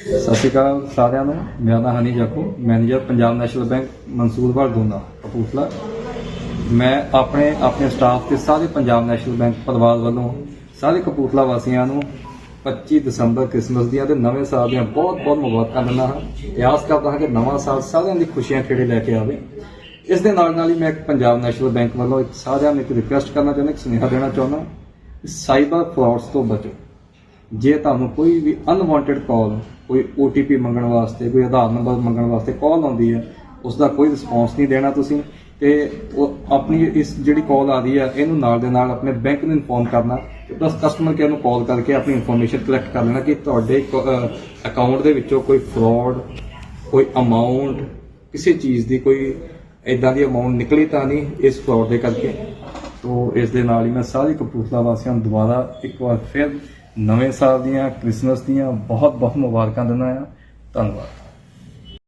ਸਤਿ ਸ਼੍ਰੀ ਅਕਾਲ ਸਾਰਿਆਂ ਨੂੰ। ਮੇਰਾ ਨਾਮ Honey Jakho, manager Punjab National Bank Mansoorwal Dona Kapurthala. ਮੈਂ ਆਪਣੇ ਆਪਣੇ ਸਟਾਫ ਤੇ ਸਾਰੇ ਪੰਜਾਬ ਨੈਸ਼ਨਲ ਬੈਂਕ ਪਰਿਵਾਰ ਵੱਲੋਂ ਸਾਰੇ ਕਪੂਰਥਲਾ ਵਾਸੀਆਂ ਨੂੰ 25 ਦਸੰਬਰ ਕ੍ਰਿਸਮਸ ਦੀਆਂ ਤੇ ਨਵੇਂ ਸਾਲ ਦੀਆਂ ਬਹੁਤ ਬਹੁਤ ਮੁਬਾਰਕਾਂ ਦਿੰਦਾ ਹਾਂ। ਤੇ ਆਸ ਕਰਦਾ ਹਾਂ ਕਿ ਨਵਾਂ ਸਾਲ ਸਾਰਿਆਂ ਦੀ ਖੁਸ਼ੀਆਂ ਖੇੜੇ ਲੈ ਕੇ ਆਵੇ। ਇਸ ਦੇ ਨਾਲ ਨਾਲ ਹੀ ਮੈਂ ਪੰਜਾਬ ਨੈਸ਼ਨਲ ਬੈਂਕ ਵੱਲੋਂ ਇੱਕ ਸਾਰਿਆਂ ਨੂੰ ਇੱਕ ਰਿਕੁਐਸਟ ਕਰਨਾ ਚਾਹੁੰਦਾ, ਇੱਕ ਸੁਨੇਹਾ ਦੇਣਾ ਚਾਹੁੰਦਾ, ਸਾਈਬਰ ਫਰਾਡਸ ਤੋਂ ਬਚੋ। ਜੇ ਤੁਹਾਨੂੰ ਕੋਈ ਵੀ ਅਨਵਾਂਟਡ ਕਾਲ ਕੋਈ OTP ਮੰਗਣ ਵਾਸਤੇ, ਕੋਈ ਆਧਾਰ ਨੰਬਰ ਮੰਗਣ ਵਾਸਤੇ ਕਾਲ ਆਉਂਦੀ ਹੈ ਉਸ ਦਾ ਕੋਈ ਰਿਸਪੌਂਸ ਨਹੀਂ ਦੇਣਾ ਤੁਸੀਂ ਤੇ ਉਹ ਆਪਣੀ ਇਸ ਜਿਹੜੀ ਕਾਲ ਰਹੀ ਹੈ, ਇਹਨੂੰ ਨਾਲ ਦੇ ਨਾਲ ਆਪਣੇ ਬੈਂਕ ਨੂੰ ਇਨਫੋਰਮ ਕਰਨਾ ਤੇ ਪਲੱਸ ਕਸਟਮਰ ਕੇਅਰ ਨੂੰ ਕਾਲ ਕਰਕੇ ਆਪਣੀ ਇਨਫੋਰਮੇਸ਼ਨ ਕਲੈਕਟ ਕਰ ਲੈਣਾ ਕਿ ਤੁਹਾਡੇ ਅਕਾਊਂਟ ਦੇ ਵਿੱਚੋਂ ਕੋਈ ਫਰਾਡ ਕੋਈ ਅਮਾਉਂਟ ਕਿਸੇ ਚੀਜ਼ ਦੀ ਕੋਈ ਇਦਾਂ ਦੀ ਅਮਾਉਂਟ ਨਿਕਲੀ ਤਾਂ ਨਹੀਂ ਇਸ ਫਰਾਡ ਦੇ ਕਰਕੇ। ਤੋ ਇਸ ਦੇ ਨਾਲ ਹੀ ਮੈਂ ਸਾਰੇ ਕਪੂਰਥਲਾ ਵਾਸੀਆਂ ਨੂੰ ਦੁਬਾਰਾ ਇੱਕ ਵਾਰ ਫਿਰ ਨਵੇਂ ਸਾਲ ਦੀਆਂ ਕ੍ਰਿਸਮਸ ਦੀਆਂ ਬਹੁਤ ਬਹੁਤ ਮੁਬਾਰਕਾਂ ਦਿੰਦਾ ਹਾਂ। ਧੰਨਵਾਦ।